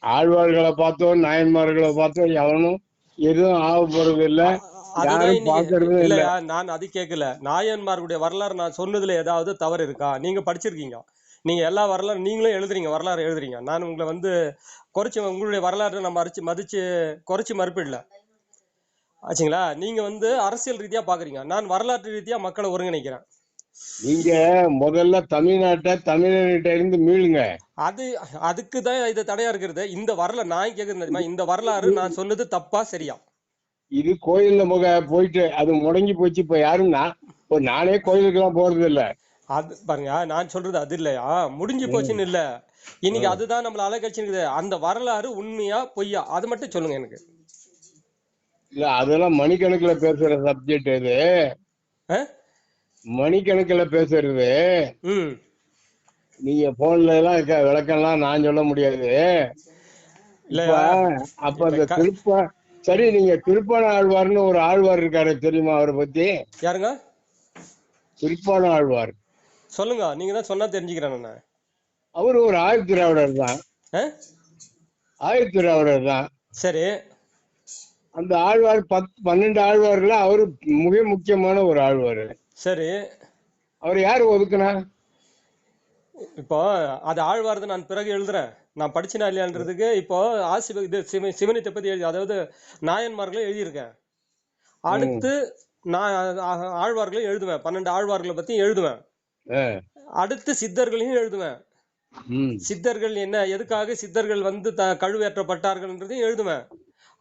ஆழ்வார்களை பார்த்தோம் நாயன்மார்களை பார்த்தோம் எவனும் எதுவும் ஆக போறது இல்ல. இல்லையா நான் அது கேட்கல நாயன்மார்களுடைய வரலாறு நான் சொன்னதுல ஏதாவது தவறு இருக்கா? நீங்க படிச்சிருக்கீங்க. நீங்க எல்லா வரலாறு நீங்களும் எழுதுறீங்க வரலாறு எழுதுறீங்க. நான் உங்களை வந்து குறைச்சி உங்களுடைய வரலாறு நம்ம அரிச்சு மதிச்சு குறைச்சி மறுப்பிடல. ஆச்சுங்களா? நீங்க வந்து அரசியல் ரீதியா பாக்குறீங்க. நான் வரலாற்று ரீதியா மக்களை ஒருங்கிணைக்கிறேன். நீங்க முதல்ல தமிழ்நாட்டை தமிழர்கிட்ட இருந்து மீளுங்க. அது அதுக்கு தான் இது தடையா இருக்கிறது. இந்த வரலாறு நான் தெரியுமா? இந்த வரலாறு நான் சொன்னது தப்பா சரியா? இது கோயில்ல முக போயிட்டு அது முடங்கி போச்சு இப்ப யாரும் நான் இப்போ நானே கோயிலுக்கு எல்லாம் போறது இல்ல அது பாருங்க நான் சொல்றது அது இல்லையா? முடிஞ்சு போச்சுன்னு இல்ல. இன்னைக்கு அதுதான் நம்மள அலைக்கழிச்சுருக்குது அந்த வரலாறு உண்மையா பொய்யா? அது மட்டும் சொல்லுங்க எனக்கு. இல்ல அதெல்லாம் மணிக்கணக்குல பேசுற சப்ஜெக்ட் இது? மணிக்கணக்குல பேசுறது. ம். நீங்க போன்ல எல்லாம் இருக்க விளக்கம்லாம் நான் சொல்ல முடியாது. அப்ப அந்த திருப்ப சரி நீங்க திருப்பான ஆழ்வார்னு ஒரு ஆழ்வார் இருக்காரு தெரியுமா அவரை பத்தி? யாருங்க? திருப்பான ஆழ்வார். சொல்லுங்க நீங்க தான் சொன்னா தெரிஞ்சுக்கிறேன் நான். அவர் ஒரு ஆயுள் திராவிடர் தான். ஆ? ஆயுள் திராவிடர் தான். சரி. அந்த ஆழ்வார் பத் பன்னெண்டு ஆழ்வார்ல அவரு மிக முக்கியமான ஒரு ஆழ்வார். சரி. அவர் யார் ஒதுக்குனா? இப்போ அது ஆழ்வார்து நான் பிறகு எழுதுறேன். நான் படிச்சினா இல்லையான்றதுக்கு இப்போ ஆசி இது சிவ சிவனித்தை பத்தி எழுதி அதாவது நாயன்மார்களை எழுதியிருக்கேன். அடுத்து நான் ஆ- ஆழ்வார்களை எழுதுவேன். பன்னெண்டு ஆழ்வார்களை பத்தி எழுதுவேன். அடுத்து சித்தர்களையும் எழுதுவேன். சித்தர்கள் என்ன எதுக்காக சித்தர்கள் வந்து த கழுவேற்றப்பட்டார்கள்ன்றதையும் எழுதுவேன்.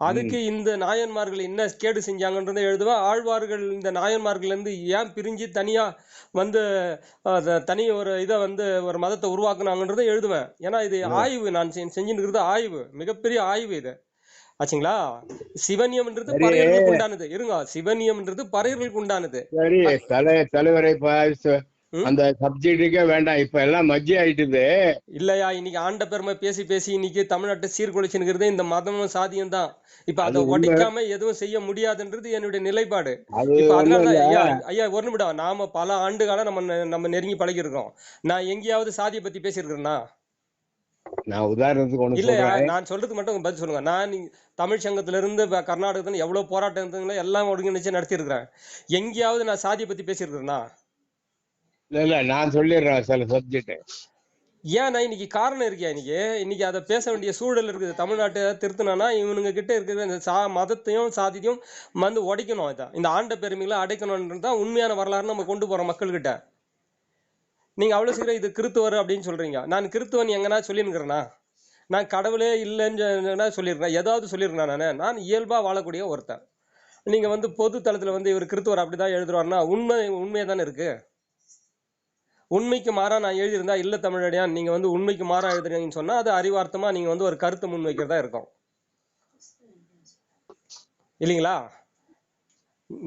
அதுக்கு இந்த நாயன்மார்கள் என்ன கேடு செஞ்சாங்கன்றதை எழுதுவேன் ஆழ்வார்கள் இந்த நாயன்மார்கள் இருந்து ஏன் பிரிஞ்சு தனியா வந்து தனி ஒரு இதை வந்து ஒரு மதத்தை உருவாக்குனாங்கன்றதை எழுதுவேன். ஏன்னா இது ஆய்வு நான் செஞ்சுட்டு இருக்கிறது ஆய்வு. மிகப்பெரிய ஆய்வு இது. ஆச்சுங்களா? சிவனியம்ன்றது. பறையர்களுக்கு உண்டானது இருங்க சிவனியம்ன்றது பறையர்களுக்கு உண்டானது சரி தலை தலைவரை? அந்த சப்ஜெக்டுக்கே வேண்டாம். இப்ப எல்லாம் மஜ்ஜி ஆயிட்டுது. இல்லையா? இன்னைக்கு ஆண்ட பெருமை பேசி பேசி இன்னைக்கு தமிழ்நாட்டை சீர்குலைச்சுனுங்கிறது இந்த மதமும் சாதியம் தான். இப்ப அதை. உடைக்காம எதுவும் செய்ய முடியாதுன்றது என்னுடைய நிலைப்பாடு. இப்ப அதனால இல்ல. ஐயா ஐயா ஒரு நிமிடம். நாம பல ஆண்டு காலம் நம்ம நம்ம நெருங்கி பழகி இருக்கோம் நான் எங்கேயாவது சாதியை பத்தி பேசியிருக்கிறேன்னா நான் உதாரணத்துக்கு இல்லையா? சொல்றேன். நான் சொல்றதுக்கு மட்டும் பதில் சொல்லுங்க. நான் தமிழ் சங்கத்துல இருந்து கர்நாடகத்துல எவ்வளவு போராட்டம் இருந்ததுங்களோ எல்லாம் ஒருங்கிணைச்சு நடத்தியிருக்கிறேன். எங்கேயாவது நான் சாதியை பத்தி பேசியிருக்கிறேன்னா இல்ல இல்ல நான் சொல்லிடுறேன் சில சப்ஜெக்ட் ஏன் நான் இன்னைக்கு காரணம் இருக்கியா இன்னைக்கு? இன்னைக்கு அதை பேச வேண்டிய சூழல் இருக்குது. தமிழ்நாட்டை திருத்தினா இவனுங்க கிட்ட இருக்கிற இந்த சா மதத்தையும் சாதியத்தையும் வந்து உடைக்கணும் இதான் இந்த ஆண்ட பெருமைகளை அடைக்கணும்ன்றது தான் உண்மையான வரலாறு நம்ம கொண்டு போறோம் மக்கள்கிட்ட. நீங்க அவ்வளவு சீக்கிரம் இது கிறித்துவர் அப்படின்னு சொல்றீங்க. நான் கிறித்துவன் எங்கன்னா சொல்லியிருக்கிறேன்னா நான் கடவுளே இல்லைன்னு சொல்லியிருக்கேன் ஏதாவது சொல்லியிருக்கேன் நான். நான் இயல்பா வாழக்கூடிய ஒருத்தன். நீங்க வந்து பொது தளத்தில் வந்து இவர் கிறித்துவர் அப்படிதான் எழுதுவாருன்னா உண்மை உண்மையா தானே இருக்கு? உண்மைக்கு மாறா நான் எழுதியிருந்தா இல்லை தமிழடியா நீங்கள் வந்து உண்மைக்கு மாறா எழுதுறீங்கன்னு சொன்னால் அது அறிவார்த்தமாக நீங்கள் வந்து ஒரு கருத்தை முன்வைக்கிறதா இருக்கும். இல்லைங்களா?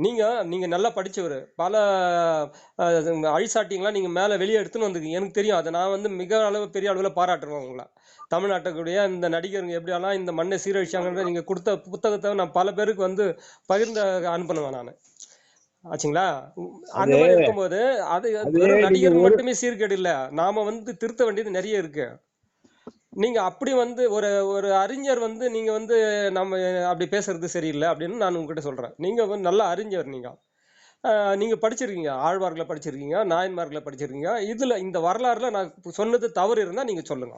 நீங்கள் நீங்க நல்லா படிச்சவர். பல அஹ், அழிசாட்டிங்களாம் நீங்க மேலே வெளியே எடுத்துன்னு வந்திருக்கீங்க. எனக்கு தெரியும். அதை நான் வந்து மிக அளவு பெரிய அளவில் பாராட்டுறேன் உங்களை. தமிழ்நாட்டுக்குடைய இந்த நடிகருங்க எப்படியெல்லாம் இந்த மண்ணை சீரழிச்சாங்கன்ற நீங்கள் கொடுத்த புத்தகத்தை நான் பல பேருக்கு வந்து பகிர்ந்த அனுப்புனேன் நான். ஆச்சுங்களா? அந்த மாதிரி இருக்கும்போது அது வெறும் நடிகர் மட்டுமே சீர்கேடு இல்ல நாம வந்து திருத்த வேண்டியது நிறைய இருக்கு. நீங்க அப்படி வந்து ஒரு ஒரு அறிஞர் வந்து நீங்க வந்து நம்ம அப்படி பேசுறது சரியில்லை அப்படின்னு நான் உங்ககிட்ட சொல்றேன். நீங்க வந்து நல்ல அறிஞர் நீங்க. நீங்க படிச்சிருக்கீங்க. ஆழ்வார்களை படிச்சிருக்கீங்க நாயன்மார்களை படிச்சிருக்கீங்க. இதுல இந்த வரலாறுல நான் சொன்னது தவறு இருந்தா நீங்க சொல்லுங்க.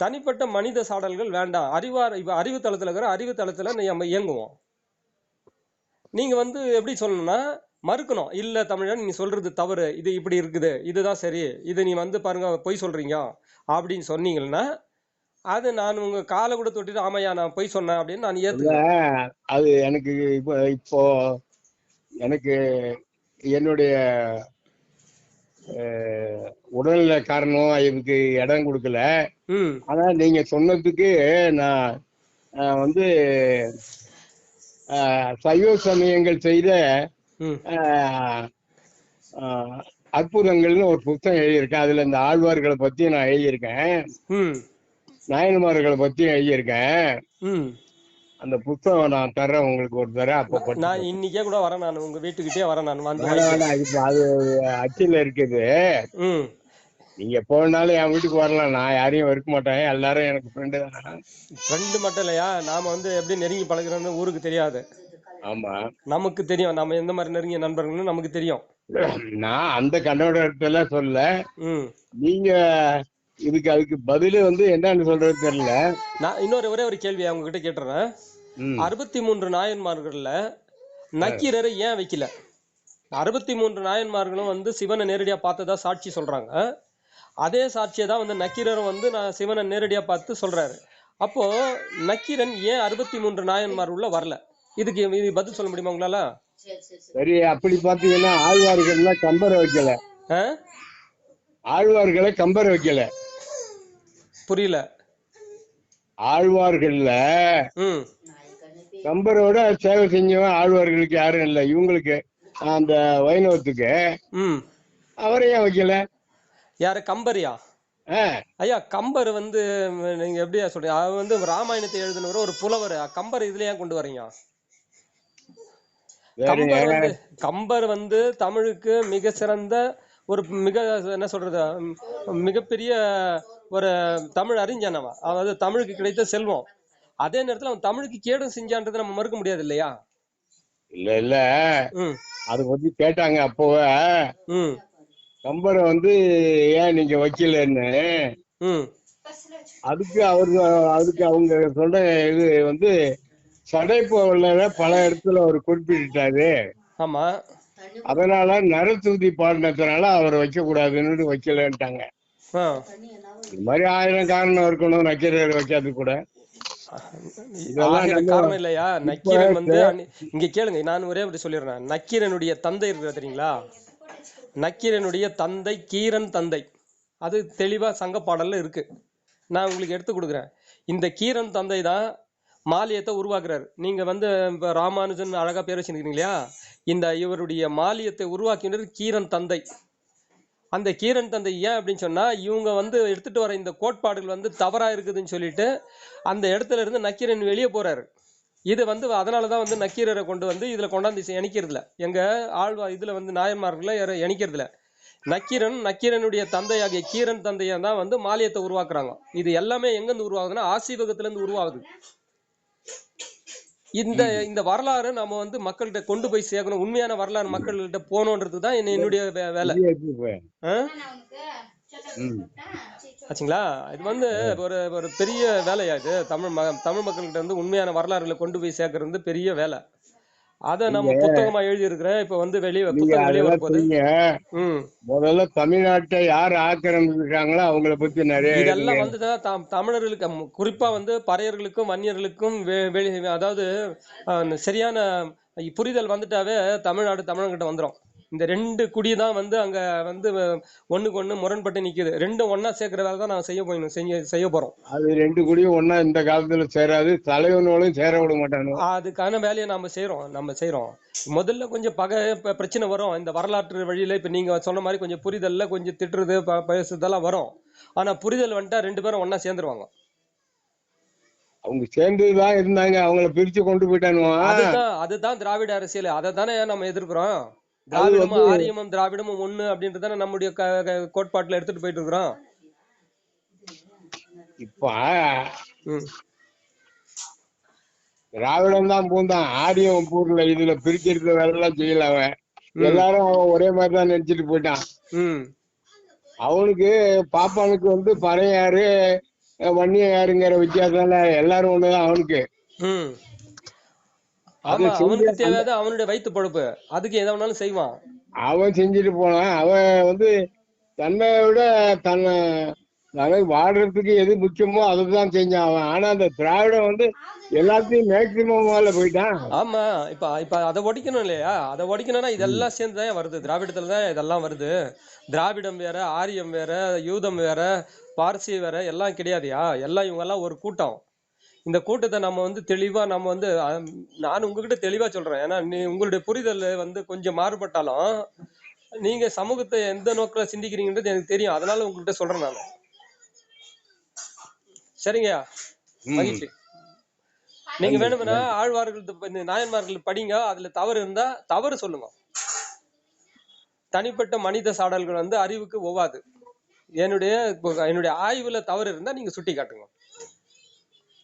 தனிப்பட்ட மனித சாடல்கள் வேண்டாம். அறிவார் இப்ப அறிவு தளத்துல இருக்கிற அறிவு தளத்துல நம்ம இயங்குவோம். நீங்க வந்து எப்படி சொல்லணும்னா மறுக்கணும். இல்ல தமிழன் நீ சொல்றது தவறு. இது இப்படி இருக்குது. இதுதான் சரி. இது நீ வந்து பாருங்க பொய் சொல்றீங்க. அப்படின்னு சொன்னீங்கன்னா அது நான் உங்க காலை கூட தொட்டுட்டு ஆமாய்யா நான் பொய் சொன்னேன் அப்படின்னு நான் ஏத்துக்கிறேன் அது எனக்கு இப்போ இப்போ எனக்கு என்னுடைய உடல்நல காரணம் இதுக்கு இடம் கொடுக்கல. ஆனா நீங்க சொன்னதுக்கு நான் வந்து சைவ சமயங்கள் செய்த அற்புதங்கள்னு ஒரு புத்தகம் எழுதியிருக்கேன். அதுல இந்த ஆழ்வார்களை பத்தி நான் எழுதியிருக்கேன். ம். நாயன்மார்களை பத்தி எழுதியிருக்கேன். ம். அந்த புத்தகம் நான் தர்றேன். உங்களுக்கு ஒரு தர அப்ப நான் இன்னைக்கே கூட வரேன் நான். உங்க வீட்டுக்கிட்டே வரேன் நான். வந்து அது அச்சில இருக்குது. நீங்க எப்போ வேணாலும் என் வீட்டுக்கு வரலாம். நான் யாரையும் வெறுக்க மாட்டேன். எல்லாரும் எனக்கு ஃப்ரெண்டு தான். ஃப்ரெண்டு மட்டும் இல்லையா? நாம வந்து எப்படி நெருங்கி பழகுறோம்னு ஊருக்கு தெரியாது. ஆமா. நமக்கு தெரியும். நம்ம எந்த மாதிரி நெருங்கிய நண்பர்கள்னு நமக்கு தெரியும். நான் அந்த கண்ணோட்டத்துல சொல்ல நீங்க இதுக்கு அதுக்கு பதிலு வந்து என்னன்னு சொல்றது தெரியல. நான் இன்னொரு ஒரே ஒரு கேள்வி அவங்க கிட்ட கேட்டுறேன். அறுபத்தி மூன்று நாயன்மார்கள்ல நக்கீரரை ஏன் வைக்கல? அறுபத்தி மூன்று நாயன்மார்களும் வந்து சிவனை நேரடியா பார்த்ததா சாட்சி சொல்றாங்க. அதே சாட்சியை தான் வந்து நக்கீரரும் வந்து நான் சிவனை நேரடியா பார்த்து சொல்றாரு. அப்போ நக்கீரன் ஏன் அறுபத்தி மூன்று நாயன்மார் உள்ள வரல? இதுக்கு இது பதில் சொல்ல முடியுமா உங்களால? சரி அப்படி பாத்தீங்கன்னா ஆழ்வார்கள்லாம் கம்பரை வைக்கல. ஆ? ஆழ்வார்களை கம்பரை வைக்கல. புரியல. ஆழ்வார்கள்ல ம். கம்பரோட சேவை செஞ்சவன் ஆழ்வார்களுக்கு யாரும் இல்லை. இவங்களுக்கு அந்த வைணவத்துக்கு ம். அவரையும் வைக்கல. யாரு? கம்பரியா? ஐயா கம்பர் வந்து நீங்க எப்படியா சொல்றீங்க? அவர் வந்து ராமாயணத்தை எழுதினவர் ஒரு புலவர். கம்பர் இதுல ஏன் கொண்டு வரீங்க? கம்பர் வந்து கம்பர் வந்து தமிழுக்கு மிக சிறந்த ஒரு மிக என்ன சொல்றது மிகப்பெரிய ஒரு தமிழ் அறிஞன் அவன். அதாவது தமிழுக்கு கிடைத்த செல்வம். அதே நேரத்துல அவன் தமிழுக்கு கேடும் செஞ்சான்றதை நம்ம மறுக்க முடியாது இல்லையா? இல்ல இல்ல. அதை பத்தி கேட்டாங்க அப்போவே. ம் கம்பரை வந்து ஏன் நீங்க வைக்கலன்னு? அதுக்கு அவரு அதுக்கு அவங்க சொல்ற இது வந்து சடைப்போல பல இடத்துல அவர் குறிப்பிட்டாரு ஆமா. அதனால நரசூதி பாடினதுனால அவர் வைக்க கூடாதுன்னு வைக்கலன்ட்டாங்க இது மாதிரி ஆயிரம் காரணம் இருக்கணும் நக்கீரர் வைக்காது கூட. காரணம் இல்லையா? நக்கீரன் வந்து இங்க கேளுங்க நான் ஒரே அப்படி சொல்லிடுறேன். நக்கீரனுடைய தந்தை இருக்கிற தெரியுங்களா? நக்கீரனுடைய தந்தை கீரன் தந்தை. அது தெளிவாக சங்க பாடலில் இருக்குது நான் உங்களுக்கு எடுத்து கொடுக்குறேன். இந்த கீரன் தந்தை தான் மாலியத்தை உருவாக்குறாரு. நீங்கள் வந்து இப்போ ராமானுஜன் அழகாக பேர் வச்சிருக்கீங்க இல்லையா? இந்த இவருடைய மாலியத்தை உருவாக்கினது கீரன் தந்தை. அந்த கீரன் தந்தை ஏன் அப்படின்னு சொன்னால் இவங்க வந்து எடுத்துகிட்டு வர இந்த கோட்பாடுகள் வந்து தவறாக இருக்குதுன்னு சொல்லிட்டு அந்த இடத்துல இருந்து நக்கீரன் வெளியே போகிறாரு இது வந்து அதனால தான் வந்து நக்கீரரை கொண்டு வந்து இதுல கொண்டாந்து இணைக்கிறதுல எங்க ஆழ்வா இதுல வந்து நாயன்மார்களை யாரும் இணைக்கிறதுல நக்கீரன் நக்கீரனுடைய தந்தையாகிய கீரன் தந்தையை தான் வந்து மாலியத்தை உருவாக்குறாங்க. இது எல்லாமே எங்கிருந்து உருவாகுதுன்னா ஆசீவகத்துல இருந்து உருவாகுது. இந்த இந்த வரலாறு நம்ம வந்து மக்கள்கிட்ட கொண்டு போய் சேர்க்கணும். உண்மையான வரலாறு மக்கள்கிட்ட போகணுன்றது தான் என்ன- என்னுடைய வேலை ஆச்சுங்களா? இது வந்து ஒரு ஒரு பெரிய வேலையா இது? தமிழ் ம தமிழ் மக்கள்கிட்ட வந்து உண்மையான வரலாறுகளை கொண்டு போய் சேர்க்கறது பெரிய வேலை. அதை நம்ம புத்தகமா எழுதி இருக்கிறேன் இப்ப வந்து வெளியே புத்தகம் வெளியே வரப்போகுது. முதல்ல தமிழ்நாட்டை யார் ஆக்கிரமிச்சிருக்காங்களோ அவங்கள பத்தி நிறைய இதெல்லாம் வந்து தமிழர்களுக்கு குறிப்பா வந்து பறையர்களுக்கும் வன்னியர்களுக்கும் வெளி அதாவது சரியான புரிதல் வந்துட்டாவே தமிழ்நாடு தமிழங்கிட்ட வந்துரும். இந்த ரெண்டு குடி தான் வந்து அங்க வந்து ஒண்ணுக்கு ஒண்ணு முரண்பட்டு நிக்குது. ரெண்டும் ஒண்ணா சேர்க்கிற வேலை தான் நான் செய்ய போய் செய்ய செய்ய போறோம். அது ரெண்டு குடியும் ஒண்ணா இந்த காலத்துல சேராது. தலைவனோடும் சேர விட மாட்டானு அதுக்கான வேலையை நம்ம செய்றோம் நம்ம செய்றோம். முதல்ல கொஞ்சம் பகை பிரச்சனை வரும். இந்த வரலாற்று வழியில இப்ப நீங்க சொன்ன மாதிரி கொஞ்சம் புரிதல்ல கொஞ்சம் திட்டுறது ப- பேசுறதெல்லாம் வரும். ஆனா புரிதல் வந்துட்டா ரெண்டு பேரும் ஒண்ணா சேர்ந்துருவாங்க. அவங்க சேர்ந்துதான் இருந்தாங்க. அவங்கள பிரிச்சு கொண்டு போயிட்டானுவா. அதுதான் அதுதான் திராவிட அரசியல். அதை தானே நம்ம எதிர்க்கிறோம். திராவிடமும் ஆரியமும் திராவிடமும் ஒண்ணு அப்படின்றது நம்முடைய கோட்பாட்டுல எடுத்துட்டு போயிட்டு இருக்கிறோம்? இப்ப. திராவிடம் தான் பூந்தான். ஆரியம் பூர்ல இதுல பிரிக்கிறது வேலை எல்லாம் செய்யல அவன். எல்லாரும் அவன் ஒரே மாதிரி தான் நினைச்சிட்டு போயிட்டான். அவனுக்கு பாப்பானுக்கு வந்து பறையாறு வன்னிய யாருங்கிற வித்தியாசம் எல்லாரும் ஒண்ணுதான் அவனுக்கு. அவனுக்கு தேவையாத அவனுடைய வயிற்று பொழப்பு. அதுக்கு எதை வேணாலும் செய்வான். அவன் செஞ்சுட்டு போனான். அவன் வந்து தன்னை விட தன்னை அதாவது வாடுறதுக்கு எது முக்கியமோ அதுதான் செஞ்சான் அவன். ஆனா அந்த திராவிடம் வந்து எல்லாத்தையும் மேக்சிமம் மேல போயிட்டான். ஆமா இப்ப இப்ப அதை ஒடிக்கணும் இல்லையா? அதை ஒடிக்கணும்னா இதெல்லாம் சேர்ந்து தான் வருது. திராவிடத்துல தான் இதெல்லாம் வருது. திராவிடம் வேற ஆரியம் வேற யூதம் வேற பார்சி வேற எல்லாம் கிடையாதுயா? எல்லாம் இவங்க எல்லாம் ஒரு கூட்டம். இந்த கூட்டத்தை நம்ம வந்து தெளிவா நம்ம வந்து நான் உங்ககிட்ட தெளிவா சொல்றேன். ஏன்னா நீ உங்களுடைய புரிதல் வந்து கொஞ்சம் மாறுபட்டாலும் நீங்க சமூகத்தை எந்த நோக்கில சிந்திக்கிறீங்கன்றது எனக்கு தெரியும். அதனால உங்ககிட்ட சொல்றேன் நான். சரிங்கய்யா. மகிழ்ச்சி. நீங்க வேணும்னா ஆழ்வார்கள் நாயன்மார்கள் படிங்க. அதுல தவறு இருந்தா தவறு சொல்லுங்க. தனிப்பட்ட மனித சாடல்கள் வந்து அறிவுக்கு ஒவ்வாது. என்னுடைய என்னுடைய ஆய்வுல தவறு இருந்தா நீங்க சுட்டி காட்டுங்க